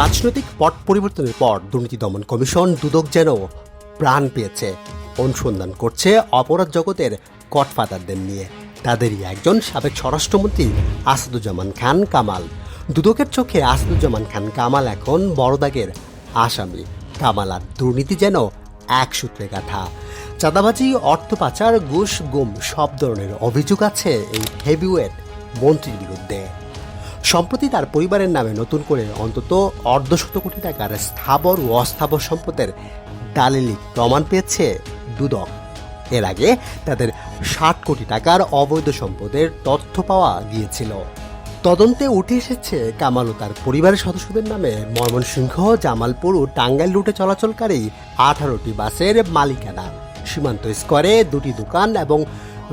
রাজনৈতিক পট পরিবর্তনের পর দুর্নীতি দমন কমিশন দুদক যেন প্রাণ পেয়েছে, অনুসন্ধান করছে অপরাধ জগতের কটফাদারদের নিয়ে। তাদেরই একজন সাবেক স্বরাষ্ট্রমন্ত্রী আসাদুজ্জামান খান কামাল। দুদকের চোখে আসাদুজ্জামান খান কামাল এখন বড়দাগের আসামি। কামাল আর দুর্নীতি যেন এক সূত্রে গাথা। চাঁদাবাজি, অর্থ পাচার, ঘুষ, গুম সব ধরনের অভিযোগ আছে এই হেভিওয়েট মন্ত্রীর বিরুদ্ধে। সম্প্রতি তার পরিবারের নামে নতুন করে অন্তত অর্ধশত কোটি টাকার স্থাবর ও অস্থাবর সম্পদের দালিলিক প্রমাণ পেয়েছে দুদক। এর আগে তাদের ষাট কোটি টাকার অবৈধ সম্পদের তথ্য পাওয়া গিয়েছিল। তদন্তে উঠে এসেছে কামাল ও তার পরিবারের সদস্যদের নামে ময়মনসিংহ, জামালপুর ও টাঙ্গাইল রুটে চলাচলকারী আঠারোটি বাসের মালিকানা। সীমান্ত স্কোয়ারে দুটি দোকান এবং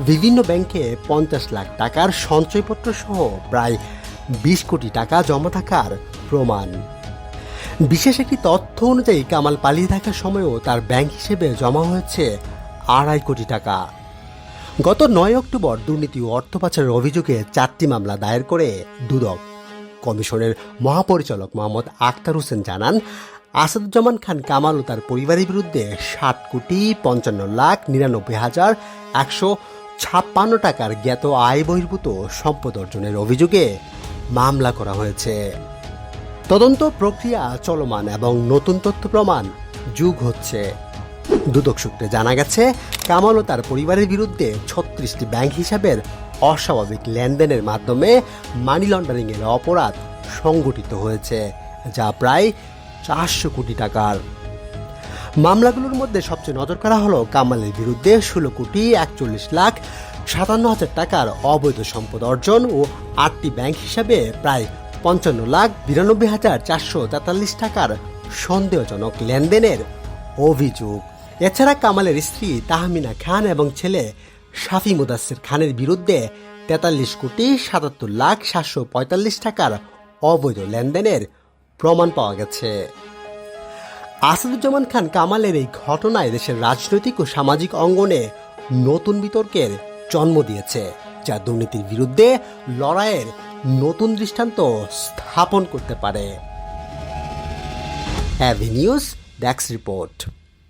বিভিন্ন ব্যাংকে পঞ্চাশ লাখ টাকার সঞ্চয়পত্র সহ প্রায় বিশ কোটি টাকা জমা থাকার প্রমাণ। বিশেষ একটি তথ্য অনুযায়ী কামাল পালিয়ে থাকার সময়ও তার ব্যাংক হিসেবে জমা হয়েছে আড়াই কোটি টাকা। গত নয় অক্টোবর দুর্নীতি ও অর্থ পাচারের অভিযোগে চারটি মামলা দায়ের করে দুদক। কমিশনের মহাপরিচালক মোহাম্মদ আখতার হোসেন জানান, আসাদুজ্জামান খান কামাল ও তার পরিবারের বিরুদ্ধে ষাট কোটি পঞ্চান্ন লাখ নিরানব্বই হাজার একশো ছাপ্পান্ন টাকার জ্ঞাত আয় বহির্ভূত সম্পদ অর্জনের অভিযোগে মামলা করা হয়েছে। তদন্ত প্রক্রিয়া চলমান এবং নতুন তথ্য প্রমাণ যুগ হচ্ছে। দুদক সূত্রে জানা গেছে, কামাল ও তার পরিবারের বিরুদ্ধে ছত্রিশটি ব্যাংক হিসাবের অস্বাভাবিক লেনদেনের মাধ্যমে মানি লন্ডারিংয়ের অপরাধ সংগঠিত হয়েছে, যা প্রায় চারশো কোটি টাকার। মামলাগুলোর মধ্যে সবচেয়ে নজর করা হলো কামালের বিরুদ্ধে ষোলো কোটি একচল্লিশ লাখ সাতান্ন হাজার টাকার অবৈধ সম্পদ অর্জন ও আটটি ব্যাংক হিসাবে প্রায় পঞ্চান্ন লাখ বিরানব্বই হাজার চারশো তেতাল্লিশ টাকার সন্দেহজনক লেনদেনের অভিযোগ। এছাড়া কামালের স্ত্রী তাহমিনা খান এবং ছেলে শাফি মুদাসির খানের বিরুদ্ধে তেতাল্লিশ কোটি সাতাত্তর লাখ সাতশো পঁয়তাল্লিশ টাকার অবৈধ লেনদেনের প্রমাণ পাওয়া গেছে। আসাদুজ্জামান খান কামালের এই ঘটনায় দেশের রাজনৈতিক ও সামাজিক অঙ্গনে নতুন বিতর্কের জন্ম দিয়েছে যা দুর্নীতির বিরুদ্ধে লড়াইয়ের নতুন দৃষ্টান্ত স্থাপন করতে পারে। অ্যাভিনিউজ ড্যাক্স রিপোর্ট।